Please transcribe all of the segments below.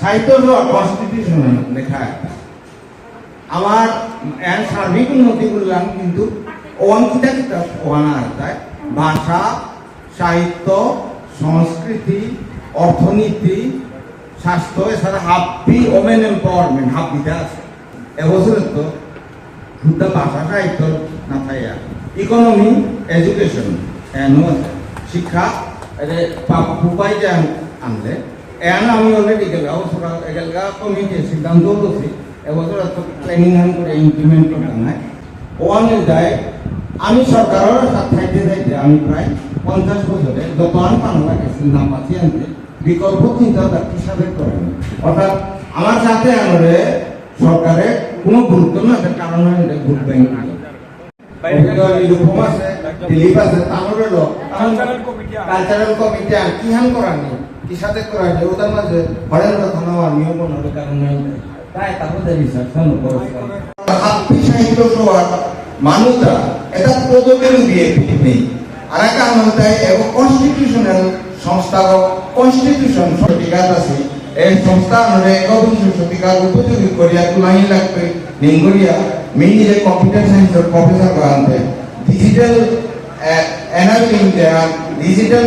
সাহিত্য কনস্টিটিউশনে লেখা। আমার সার্বিক উন্নতি করলাম, কিন্তু অঙ্কিতা কিতাব আছে ভাষা, সাহিত্য, সংস্কৃতি, অর্থনীতি, স্বাস্থ্য, এছাড়া হাব্বি ওমেন এম্পাওয়ারমেন্ট হাব্বিতে আছে। এবছর তো শুদ্ধ ভাষা, সাহিত্য না থাইয়া। ইকোনমি, এডুকেশন শিক্ষা এটা উপায় যে আনলে এন আমি অলরেডি গেল এগেলগা কমিটি সিদ্ধান্ত করছি, এবছর প্ল্যানিং হান করে ইমপ্লিমেন্ট করতে নাই ওয়ান যায় আমি সরকারের সাথে থাইতে আমি প্রায় পঞ্চাশ বছরে যতক্ষণ বাংলা গেছি নাম পাচ্ছি আনতে বিকল্প চিন্তা ব্যক্তি সাথে করেন অর্থাৎ আমার সাথে আমাদের সরকারে কোনো গুরুত্ব না কারণ এটা ভোট ব্যাংক। আছে দিলীপ আছে, তাহলে আছে। কালচারাল কমিটি আর কি হান করানি কি সাথে করানি ওদের মাঝে হরেন্দ্র থানা আমিও কোনো কারণ নাই। তাই তারপরে রিসার্চ হাপ্পি সাহিত্য সভার মানুষরা এটা পদকের দিয়ে নেই। আর একটা আমাদের এবং কনস্টিটিউশনাল সংস্থা কনস্টিটিউশন সঠিকাত আছে। এই সংস্থা আমাদের একবিংশ শতিকার উপযোগী করিয়া তুলাই লাগবে। নিঙ্গরিয়া মি নিজে কম্পিউটার সায়েন্সের প্রফেসর বানাতে ডিজিটাল এনালিং ডিজিটাল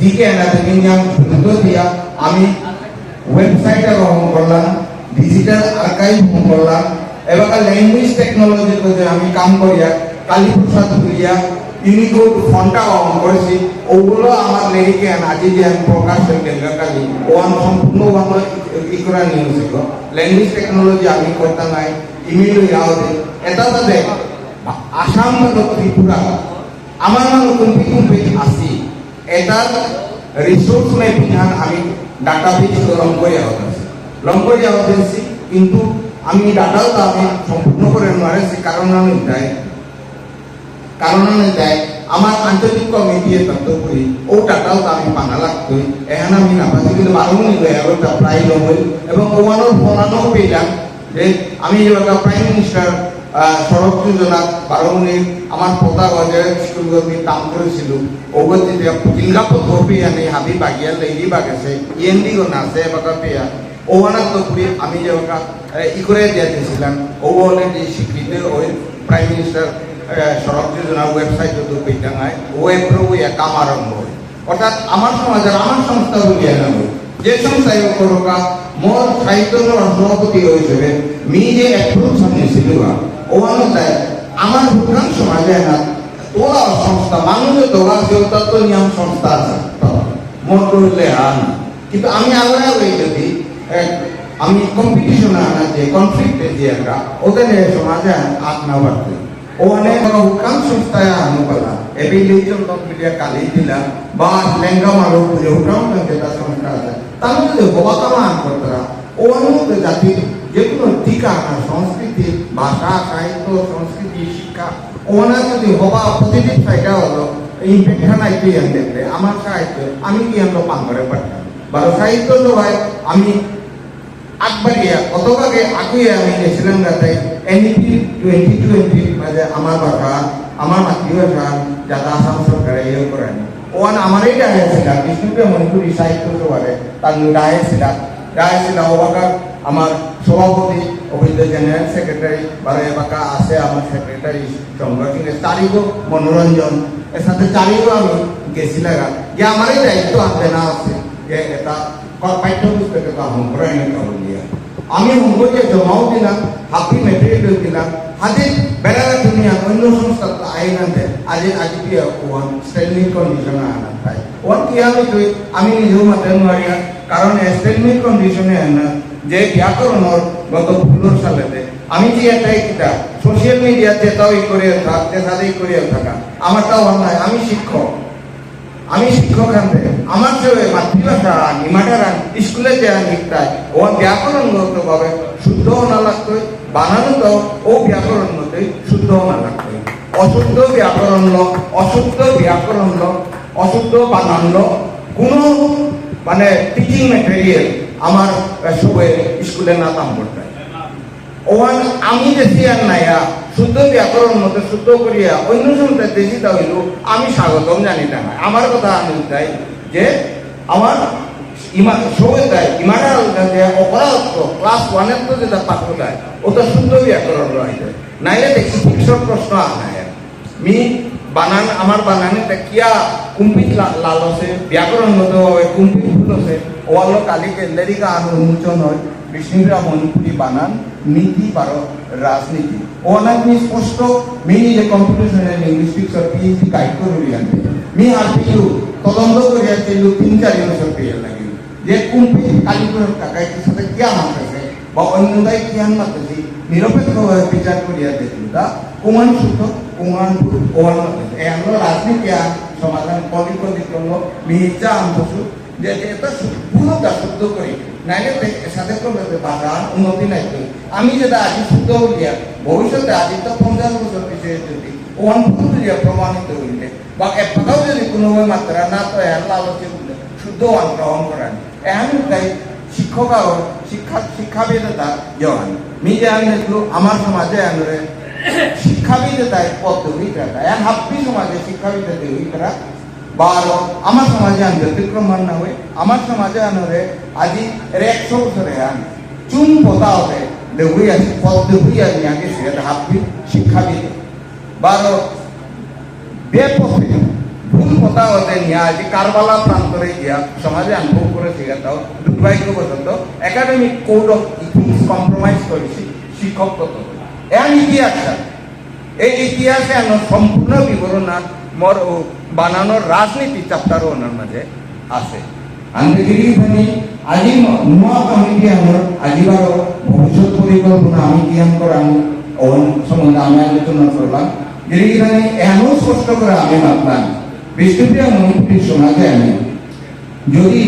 দিকে এনালিং সুযোগ দিয়া আমি ওয়েবসাইটে গ্রহণ করলাম ডিজিটাল আর্কাইভ করলাম, এবার ল্যাঙ্গুয়েজ টেকনোলজি যে আমি কাম করিয়া, কালীপ্রসাদ করিয়া ইউনিকোড ফন্টটা গ্রহণ করেছি, ওগুলো আমার লেরিকে আজি যে আমি প্রকাশ কালি ওয়ান সম্পূর্ণ বাংলা ই করা নিয়েছিল ল্যাঙ্গুয়েজ টেকনোলজি আমি করতাম নাই ইমেল ইয়াওতে এটা তাতে আসাম ত্রিপুরা, আমার মানে কোনটি কোনটি আসি এটা রিসোর্স ম্যাপিং আমি ডাটাবেস লং করে আওতাছি লং করে আওতাছি কিন্তু আমি ডাটাও তো আমি সম্পূর্ণ করে নোৱাৰিছি কারণ আমি যাই কারণ আমি যাই আমার আঞ্চলিক কমিটি তত্ত্ব করি ও ডাটাও তো আমি পানা লাগতো এখন আমি নাপাচ্ছি কিন্তু বারো হয়ে তা প্রায় নহল এবং ওয়ানোর ফোনানো পেলাম যে আমি এবার প্রাইম মিনিস্টার সড়ক যোজনা বারো মিনিট আমার পোতা গজে স্কুলগুলি কাম করেছিল। জিঙ্গাপুর ধোপি আনি হাবি বাগিয়া লেডি বাগেছে ইয়েন্দি নাচে বাকা পেয়া। ওখানে তো পুরি আমি যে ওটা ই করে দিয়ে দিয়েছিলাম ও অলরেডি স্বীকৃতি ওই প্রাইম মিনিস্টার সড়ক যোজনার ওয়েবসাইট তো পেটাঙায় ওয়েব ওই কাম আরম্ভ হয় অর্থাৎ আমার সমাজের আমার সংস্থা বলিয়া নাম যে সংস্থায় করোকা মোর সাহিত্য সভাপতি হিসেবে মি যে অ্যাপ্রুভ সামনে ছিল ওখানে তাই আমার ভুটান সমাজে না তোলা সংস্থা মানুষের তোলা সেও তত্ত্ব নিয়ম সংস্থা আছে। মোট করলে আর কিন্তু আমি আলাদা হয়ে যদি আমি কম্পিটিশনে আনা যে কনফ্লিক্টে যে একটা, ওদের সমাজে আগ না বাড়তে ওখানে কোনো হুকাম সংস্থায় আনো পালা এবি লিজন কম্পিটিয়া কালি দিলা বা লেঙ্গা মারো, পুজো হুকাম যেটা সংস্থা আছে, তার মধ্যে হবাকামা আন করতারা ওখানে মধ্যে জাতির যে কোনো টিকা সংস্কৃতি, ভাষা, সাহিত্য, সংস্কৃতি, শিক্ষা ওখানে যদি হবা পজিটিভ সাইডটা হলো ইনফেকশন আইতে দেখলে আমার সাহিত্য, আমি কি আমরা পান করে পারতাম বা সাহিত্য সভায় আমি আগবাড়িয়া কতভাগে আগুয়ে আমি গেছিলাম যাতে এনইপি টোয়েন্টি টোয়েন্টি মাঝে আমার ভাষা আমার মাতৃভাষা, যাতে আসাম সরকারে ইয়ে করেন ওয়ান আমারই ডাহে ছিল বিষ্ণুপ্রিয় মণিপুরি সাহিত্য সভারে তার ডাহে ছিল ডাহে ছিল ওবাকা আমার সভাপতি অভিজ্ঞ জেনারেল সেক্রেটারি বারে এবাকা আছে, আমার সেক্রেটারি চন্দ্র সিং তারিখও মনোরঞ্জন। এর সাথে চারিও আমি গেছিলাম যে আমারই দায়িত্ব আছে না আছে, যে এটা পাঠ্যপুস্তকে তো আহরণ করে এনে কারণ দিয়া। আমি হোমওয়ার্কে জমাও দিলাম, হাফি মেটেরিয়াল দিলাম, হাতে বেড়ারা দুনিয়া অন্য সংস্থা আইন আনতে আজি আজি কি ওয়ান স্ট্যান্ডিং কন্ডিশন আনা তাই ওয়ান কি আমি আমি নিজেও মাতে নোৱাৰিয়া কারণ স্ট্যান্ডিং কন্ডিশনে আনা যে ব্যাকরণর গত পনেরো সালেতে, আমি যে এটাই একটা সোশ্যাল মিডিয়াতে তাও ই করে থাকতে তাদের করে থাকা। আমারটাও অন্যায়, আমি শিক্ষক। আমি শিক্ষক আনতে। আমার যে মাতৃভাষা নিমাটারা স্কুলে যে নিকটায় ও ব্যাকরণগত ভাবে শুদ্ধ না লাগতো বানানো তো ও ব্যাকরণ মতোই শুদ্ধ না লাগতো অশুদ্ধ ব্যাকরণ অশুদ্ধ ব্যাকরণ অশুদ্ধ বানান কোনো মানে টিচিং মেটেরিয়াল আমার সবে স্কুলে না দাম করতে ওখান আমি দেশি আর নাইয়া, শুদ্ধ ব্যাকরণ মতো শুদ্ধ করিয়া অন্য সময় দেশি তা হইল, আমি স্বাগতম জানি না আমার কথা আমি চাই যে আমার ইমান সবে দেয় ইমানার যে অপরাধ ক্লাস ওয়ানের তো যেটা পাত্র দেয় ওটা শুদ্ধ ব্যাকরণ রয়েছে নাইলে দেখি শিক্ষক প্রশ্ন আনায়। মি বানান আমার বানানে কিয়া কুম্পিত লাল আছে ব্যাকরণগতভাবে কুম্পিত আছে ওয়াল কালিকে লেরিকা আর উন্মোচন হয়। বিষ্ণুরা মণিপুরি বানান নীতি বারো রাজনীতি। ওনার মি স্পষ্ট, মি নিজে কম্পিটিশন লিঙ্গুইস্টিক্স আর পিএইচডি গাইড করে আনতে। মি আর পিছু তদন্ত করে আছে তিন চারি বছর পেয়ে লাগে। যে কুম্পি কালীপুরের টাকায় সাথে কিয়া মারতেছে বা অন্যদায় কিয়ান মারতেছি নিরপেক্ষভাবে বিচার করিয়া দেখুন তা কুমান সুখ কুমান মারতেছে এই আমরা রাজনীতি সমাধান কলিক জন্য মিহিচা আনতেছু এটা পুরোটা শুদ্ধ করি। নাইলে সাথে করলে বাগান উন্নতি নাই আমি যেটা আজি শুদ্ধ হলিয়া ভবিষ্যতে আজি তো পঞ্চাশ বছর পিছিয়ে যদি ওয়ান ফুলিয়া প্রমাণিত হইলে, বা এক টাকাও যদি কোনো মাত্রা না তো এর লালচে উঠলে শুদ্ধ ওয়ান গ্রহণ করেন এখন তাই শিক্ষক আর শিক্ষা শিক্ষাবিদতা মি যে আমি আমার সমাজে আনরে শিক্ষাবিদতায় পদ্ধতিটা এখন হাপ্পি সমাজে শিক্ষাবিদতা হই বারো আমার সমাজে আন ব্যতিক্রম মান্না হয়ে আমার সমাজে আনরে আজি এর একশো বছরে আন চুন পোতা হবে দেহুই আছে পদ দেহুই আছে আগে সেটা হাপ্পি শিক্ষাবিদ বারো বেপথে ভুল কথা হতে নিয়ে আজ কারবালা প্রান্তরে গিয়া সমাজে অনুভব করে শিখাতাও দুর্ভাগ্যবশত academic code of ethics compromise করেছি শিক্ষকগত এন ইতিহাস এই ইতিহাসে আমার সম্পূর্ণ বিবরণ আর বানানোর রাজনীতি চ্যাপ্টারও ওনার মাঝে আছে। আমি আজি নোয়া কমিটি আমার আজিবার ভবিষ্যৎ পরিকল্পনা আমি কি আম করা আমি ওন সম্বন্ধে আমি আলোচনা করলাম গিরিখানি এমন স্পষ্ট করে আমি ভাবলাম বিষ্ণুপ্রিয়া আমি যদি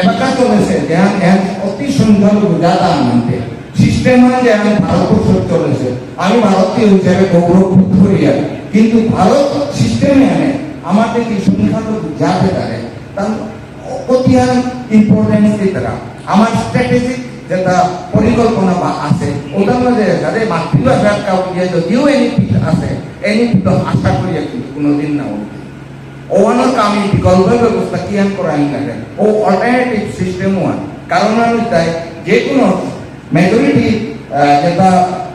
এলাকা চলেছে যেমন এক অতি সংখ্যালঘু জাতা আনতে সিস্টেম যে আমি ভারতবর্ষ চলেছে, আমি ভারতীয় হিসাবে গৌরব করিয়া কিন্তু ভারত সিস্টেমে আনে, আমাদের কি সংখ্যালঘু জাতে তারে? তার অতিহার ইম্পর্টেন্স দিতরা আমার স্ট্র্যাটেজিক যেটা পরিকল্পনা বা আছে ওটার মধ্যে যাদের মাতৃভাষার কাউকে যদিও এনিফিট আছে এনিফিট আশা করিয়া কিন্তু কোনোদিন না উঠবে। ওয়ানোর আমি বিকল্প ব্যবস্থা কি আন করাই লাগে? ও অল্টারনেটিভ সিস্টেম ওয়ান কারণ আমি তাই যে কোনো মেজরিটি যেটা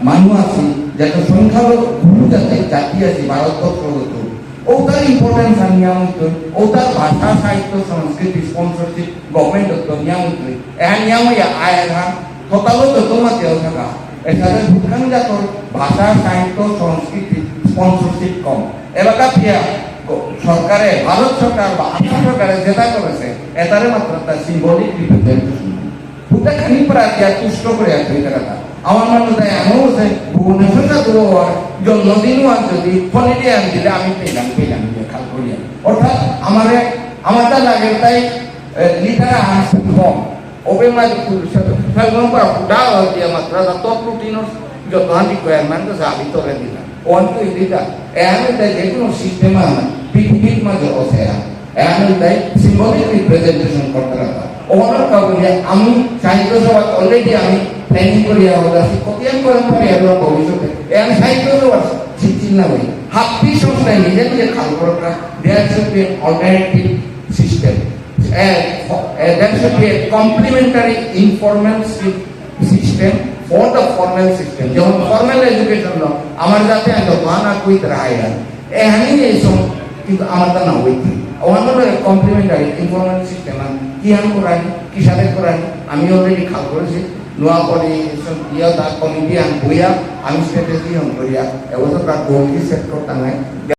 মানুষ আছে যেটা সংখ্যালঘু যাতে জাতি আছে ভারতবর্ষ ও তার ইম্পর্টেন্স আমি নিয়ামিত ও তার ভাষা, সাহিত্য, সংস্কৃতি স্পন্সরশিপ গভর্নমেন্ট তো নিয়ামিত এহা নিয়ামই আয় যত মাতে থাকা। এখানে ভুটান জাতর ভাষা, সাহিত্য, সংস্কৃতি স্পন্সরশিপ কম। এলাকা পিয়া সরকারে ভারত সরকার বা আসাম সরকারে যেটা করেছে এটারে মাত্র তার সিম্বলিক রিপ্রেজেন্টেশন পুরো খানি প্রায় তুষ্ট করে আছে এটা। কথা আমার মনে হয় এমন হচ্ছে ভুবনেশ্বর না দূর হওয়ার জন্মদিন আর যদি হলিডে আন দিলে আমি পেলাম পেলাম খাল করিয়া অর্থাৎ আমার আমারটা লাগে তাই লিটার আনছে কম। ওবে মাঝে ফেলগম করা ফুটা দিয়া মাত্রা তো প্রোটিনের যত রিকোয়ারমেন্ট আছে আমি তোরে দিলাম। অন্ত ইদিকা এমন তাই যে কোনো সিস্টেম আনা পৃথিবীর মাঝে আছে এমন তাই সিম্বলিক রিপ্রেজেন্টেশন করতে রাখা। ওনার কাগজে আমি সাহিত্য সভা অলরেডি আমি প্ল্যানিং করি আমাদের আছি কতিয়ান করেন পারি ভবিষ্যতে এম সাহিত্য সভা চিন্তা না হই হাপ্পি সংস্থায় নিজে নিজে খাল করা should system a complementary informal si- system for the formal system যেমন ফর্মাল এডুকেশন লো আমার যাতে আমি দোকান আর কুইত রাহাইয়া এ হানি এই সব কিন্তু আমার তা না হইতে কমপ্লিমেন্টারি ইনফরমাল সিস্টেম কি হান করানি কি সাথে করানি আমি অলরেডি খাল করেছি নোয়া ইয়া দা কমিটি আন বইয়া আমি স্ট্র্যাটেজি হন করিয়া এবছর তার সেট করতে নাই